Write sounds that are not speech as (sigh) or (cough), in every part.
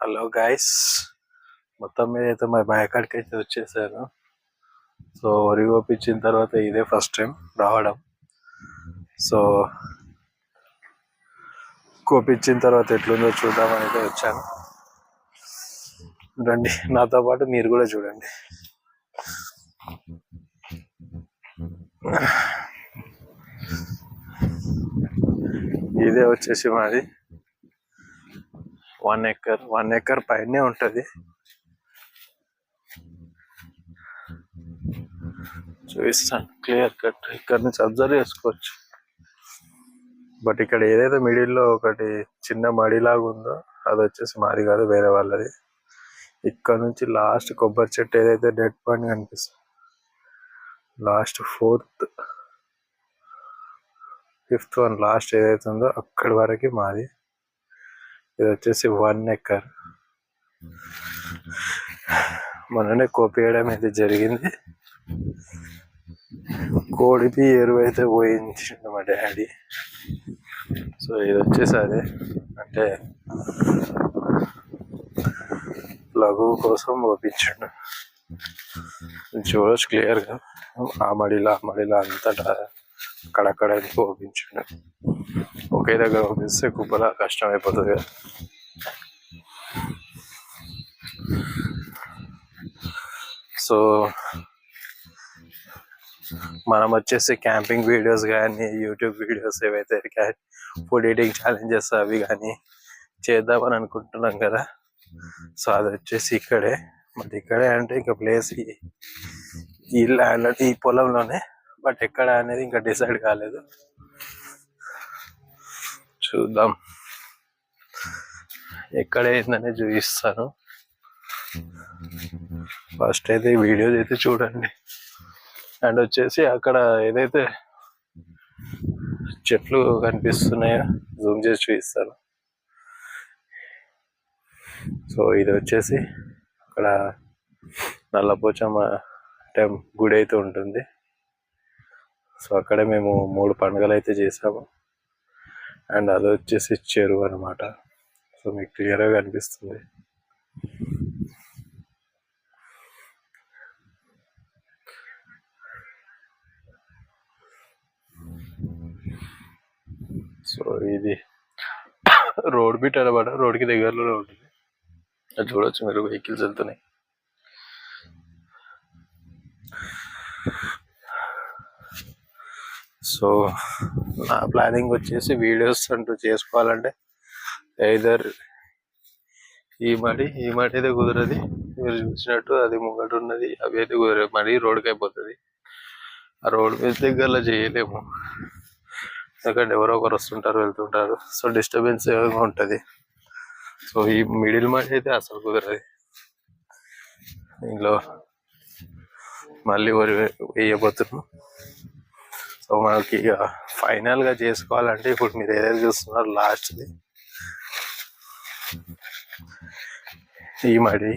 Hello guys మొత్తం మీద అయితే మా బాయ్ కాడికి అయితే వచ్చేసాను సో వరి కోపించిన తర్వాత ఇదే ఫస్ట్ టైం రావడం. సో కోపించిన తర్వాత ఎట్లుందో చూద్దామని అయితే వచ్చాను. రండి నాతో పాటు మీరు కూడా చూడండి. ఇదే వచ్చేసి మాది. వన్ ఎకర్ వన్ ఎకర్ పైనే ఉంటుంది. చూపిస్తాను. Clear cut. ఇక్కడ నుంచి అబ్జర్వ్ చేసుకోవచ్చు. బట్ ఇక్కడ ఏదైతే మిడిల్లో ఒకటి చిన్న మడిలాగా ఉందో అది వచ్చేసి మాది కాదు వేరే వాళ్ళది. ఇక్కడ నుంచి లాస్ట్ కొబ్బరి చెట్టు ఏదైతే డెడ్ పాయింట్ కనిపిస్తుంది last fourth fifth one last ఏదైతే ఉందో అక్కడి వరకు మాది. ఇది వచ్చేసి వన్ ఎక్కర్ మననే కోపేయడం అయితే జరిగింది. కోడిపి ఎరువు అయితే పోయించిండు మా డాడీ. సో ఇది వచ్చేసి అదే. అంటే లఘువు కోసం పోపించండు చూడొచ్చు క్లియర్గా ఆ మడిలో ఆ మడిలో అంతటా అక్కడక్కడ పోపించండు ఒకే దగ్గర పంపిస్తే కుప్పలా కష్టం అయిపోతుంది కదా సో మనం వచ్చేసి క్యాంపింగ్ వీడియోస్ కానీ యూట్యూబ్ వీడియోస్ ఏవైతే ఫుడ్ ఈటింగ్ ఛాలెంజెస్ అవి కానీ చేద్దామని అనుకుంటున్నాం కదా. సో అది వచ్చేసి ఇక్కడే. మరి ఇక్కడే అంటే ఇంకా ప్లేస్ ఈ ల్యాండ్ ఈ పొలంలోనే బట్ ఎక్కడ అనేది ఇంకా డిసైడ్ కాలేదు. చూద్దాం. ఎక్కడ ఏందనే చూపిస్తాను. ఫస్ట్ అయితే వీడియోస్ అయితే చూడండి. అండ్ వచ్చేసి అక్కడ ఏదైతే చెట్లు కనిపిస్తున్నాయో జూమ్ చేసి చూపిస్తాను. సో ఇది వచ్చేసి అక్కడ నల్లపోచమ్మ టెం గుడి అయితే ఉంటుంది. సో అక్కడే మేము మూడు పండుగలు అయితే చేసాము. అండ్ అది వచ్చేసి చెరువు అనమాట సో మీకు క్లియర్గా కనిపిస్తుంది. సో ఇది రోడ్ బిట్ అనమాట రోడ్కి దగ్గరలోనే ఉంటుంది. అది చూడొచ్చు మీరు వెహికల్స్ వెళ్తున్నాయి. సో నా ప్లానింగ్ వచ్చేసి వీడియోస్ అంటూ చేసుకోవాలంటే ఐదర్ ఈ మడి ఈ మడి అయితే కుదరది. మీరు చూసినట్టు అది ముంగట ఉన్నది అవి అయితే కుదరదు మడి రోడ్కి అయిపోతుంది ఆ రోడ్ మీద దగ్గరలో చేయలేము. ఎందుకంటే ఎవరో ఒకరు వస్తుంటారు వెళ్తుంటారు. సో డిస్టర్బెన్స్ ఉంటుంది. సో ఈ మిడిల్ మడి అయితే అసలు కుదరదు. దీనిలో మళ్ళీ వరి వేయబోతున్నాం. సో మనకి ఇక ఫైనల్గా చేసుకోవాలంటే ఇప్పుడు మీరు ఏదైతే చూస్తున్నారు లాస్ట్ది ఈ మడి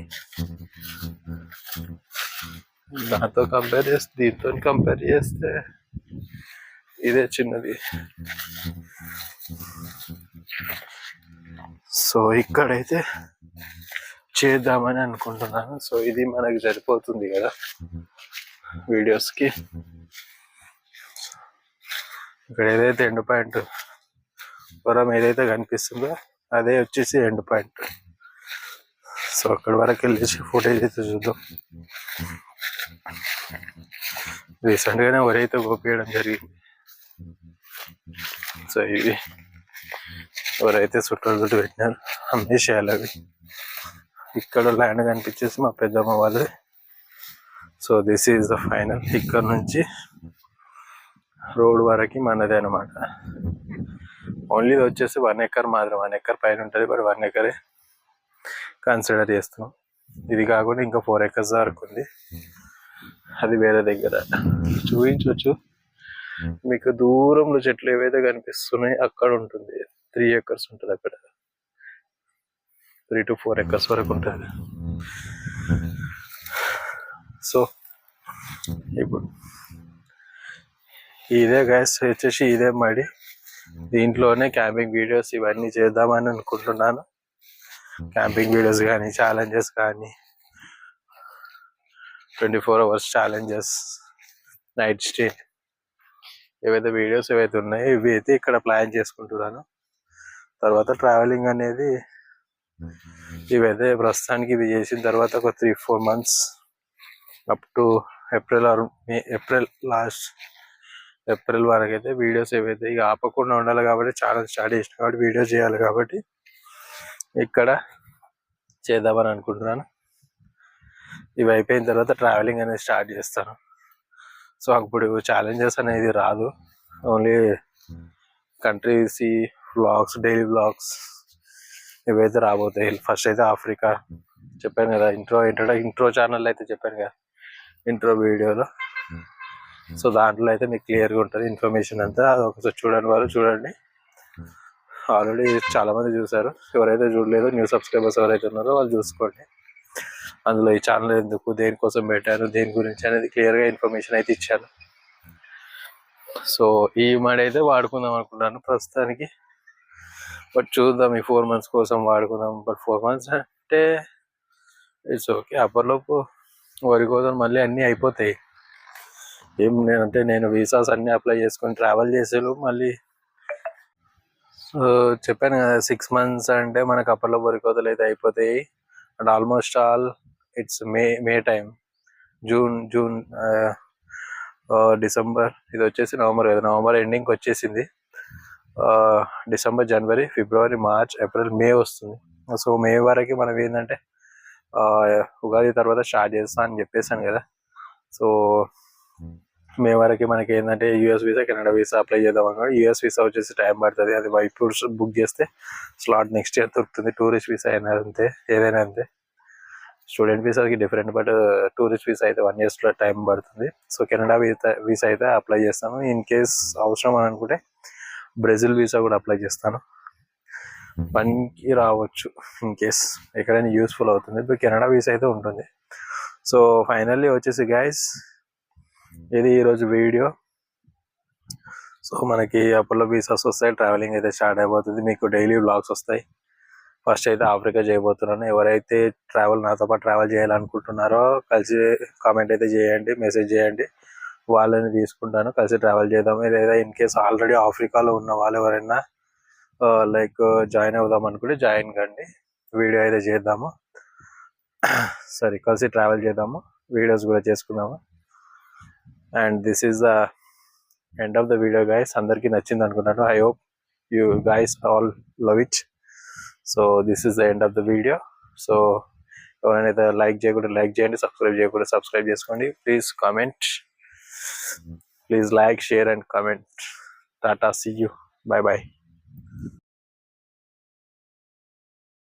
దాంతో కంపేర్ చేస్తే దీంతో కంపేర్ చేస్తే ఇదే చిన్నది. సో ఇక్కడైతే చేద్దామని అనుకుంటున్నాను. సో ఇది మనకి సరిపోతుంది కదా. వీడియోస్కి. ఇక్కడ ఏదైతే ఎండ్ పాయింట్ పొరం ఏదైతే కనిపిస్తుందో అదే వచ్చేసి ఎండ్ పాయింట్. సో అక్కడ వరకు వెళ్ళేసి ఫుటేజ్ అయితే చూద్దాం. రీసెంట్గానే వరైతే వరి జరిగింది సో ఇవి ఎవరైతే చుట్టాలు చుట్టూ పెట్టినారు అమ్మేసేయాలి అవి. ఇక్కడ ల్యాండ్ కనిపించేసి మా పెద్దమ్మ వాళ్ళది. So this is the final ఇక్కడ నుంచి రోడ్ వరకు మనదే అనమాట ఓన్లీ ఇది వచ్చేసి వన్ ఎకర్ మాత్రం వన్ ఎకర్ పైన ఉంటుంది బట్ వన్ ఎకరే కన్సిడర్ చేస్తున్నాం ఇది కాకుండా ఇంకా ఫోర్ ఎకర్స్ వరకు ఉంది. అది వేరే దగ్గర. చూపించవచ్చు. మీకు దూరంలో చెట్లు ఏవైతే కనిపిస్తున్నాయి అక్కడ ఉంటుంది. త్రీ ఎకర్స్ ఉంటుంది అక్కడ. త్రీ టు ఫోర్ ఎకర్స్ వరకు ఉంటుంది. సో ఇప్పుడు ఇదే గ్యాస్ వచ్చేసి ఇదే మడి. దీంట్లోనే క్యాంపింగ్ వీడియోస్ ఇవన్నీ చేద్దామని అనుకుంటున్నాను. క్యాంపింగ్ వీడియోస్ కానీ ఛాలెంజెస్ కానీ twenty four hours challenges night stay ఏవైతే వీడియోస్ ఏవైతే ఉన్నాయో ఇవి అయితే ఇక్కడ ప్లాన్ చేసుకుంటున్నాను. తర్వాత ట్రావెలింగ్ అనేది ఇవైతే ప్రస్తుతానికి ఇవి చేసిన తర్వాత ఒక three four months up to April or May April last April వరకు అయితే వీడియోస్ ఏవైతే ఇక ఆపకుండా ఉండాలి కాబట్టి ఛానల్ స్టార్ట్ చేసిన కాబట్టి వీడియోస్ చేయాలి కాబట్టి ఇక్కడ చేద్దామని అనుకుంటున్నాను. ఇవి అయిపోయిన తర్వాత ట్రావెలింగ్ అనేది స్టార్ట్ చేస్తాను. సో అప్పుడు ఛాలెంజెస్ అనేది రాదు. Only countries vlogs daily vlogs ఇవైతే రాబోతాయి. ఫస్ట్ అయితే ఆఫ్రికా చెప్పాను కదా ఇంట్రో ఇంట్రో ఇంట్రో ఛానల్ అయితే చెప్పాను కదా ఇంట్రో వీడియోలో సో దాంట్లో అయితే మీకు క్లియర్గా ఉంటుంది ఇన్ఫర్మేషన్ అంతా. అది ఒకసారి చూడండి వారు చూడండి. ఆల్రెడీ చాలామంది చూశారు. ఎవరైతే చూడలేదో న్యూ సబ్స్క్రైబర్స్ ఎవరైతే ఉన్నారో వాళ్ళు చూసుకోండి. అందులో ఈ ఛానల్ ఎందుకు దేనికోసం పెట్టారు దేని గురించి అనేది క్లియర్గా ఇన్ఫర్మేషన్ అయితే ఇచ్చాను. సో ఈ మడి అయితే వాడుకుందాం అనుకుంటాను ప్రస్తుతానికి. బట్ చూద్దాం ఈ ఫోర్ మంత్స్ కోసం వాడుకుందాం. బట్ ఫోర్ మంత్స్ అంటే ఇట్స్ ఓకే అప్పటిలోపు వరి కోసం మళ్ళీ అన్నీ అయిపోతాయి. ఏం నేనంటే నేను వీసాస్ అన్నీ అప్లై చేసుకొని ట్రావెల్ చేసేలు మళ్ళీ. సో చెప్పాను కదా సిక్స్ మంత్స్ అంటే మనకు అప్పట్లో బరికోతలు అయితే అయిపోతాయి. And almost all it's May May time June June December ఇది వచ్చేసి నవంబర్ కదా నవంబర్ ఎండింగ్కి వచ్చేసింది. December January February March April May వస్తుంది. సో మే వరకు మనం ఏంటంటే ఉగాది తర్వాత స్టార్ట్ చేస్తా అని చెప్పేసాను కదా. సో మే వరకు మనకి ఏంటంటే US visa Canada visa apply చేద్దాం అనుకోండి యూఎస్ వీసా వచ్చేసి టైం పడుతుంది. అది ఇప్పుడు బుక్ చేస్తే స్లాట్ నెక్స్ట్ ఇయర్ దొరుకుతుంది. టూరిస్ట్ వీసా అయినా అంతే ఏదైనా అంతే. స్టూడెంట్ వీసాకి డిఫరెంట్ బట్ టూరిస్ట్ వీసా అయితే వన్ ఇయర్స్లో టైం పడుతుంది. సో కెనడా వీసా వీసా అయితే అప్లై చేస్తాను. ఇన్ కేస్ అవసరం అని అనుకుంటే బ్రెజిల్ వీసా కూడా అప్లై చేస్తాను. పనికి రావచ్చు ఇన్ కేస్ ఎక్కడైనా యూస్ఫుల్ అవుతుంది. ఇప్పుడు కెనడా వీసా అయితే ఉంటుంది. సో ఫైనల్లీ వచ్చేసి గైస్ ఇది ఈరోజు వీడియో. సో మనకి అపోలో వీసాస్ వస్తాయి ట్రావెలింగ్ అయితే స్టార్ట్ అయిపోతుంది. మీకు డైలీ బ్లాగ్స్ వస్తాయి. ఫస్ట్ అయితే ఆఫ్రికా చేయబోతున్నాను. ఎవరైతే ట్రావెల్ నాతో పాటు ట్రావెల్ చేయాలనుకుంటున్నారో కలిసి కామెంట్ అయితే చేయండి మెసేజ్ చేయండి. వాళ్ళని తీసుకుంటాను కలిసి ట్రావెల్ చేద్దాము. లేదా ఇన్ కేస్ ఆల్రెడీ ఆఫ్రికాలో ఉన్న వాళ్ళు ఎవరైనా లైక్ జాయిన్ అవుదాం అనుకుంటే జాయిన్ కండి. వీడియో అయితే చేద్దాము. (clears throat) సరే కలిసి ట్రావెల్ చేద్దాము. వీడియోస్ కూడా చేసుకుందాము. And this is the end of the video guys అందరికీ నచ్చింది అనుకున్నాను. I hope you guys all love it so this is the end of the video so ఎవరైనా లైక్ చేయకుండా లైక్ చేయండి సబ్స్క్రైబ్ చేయకుండా సబ్స్క్రైబ్ చేసుకోండి. Please comment please like share and comment tata see you bye bye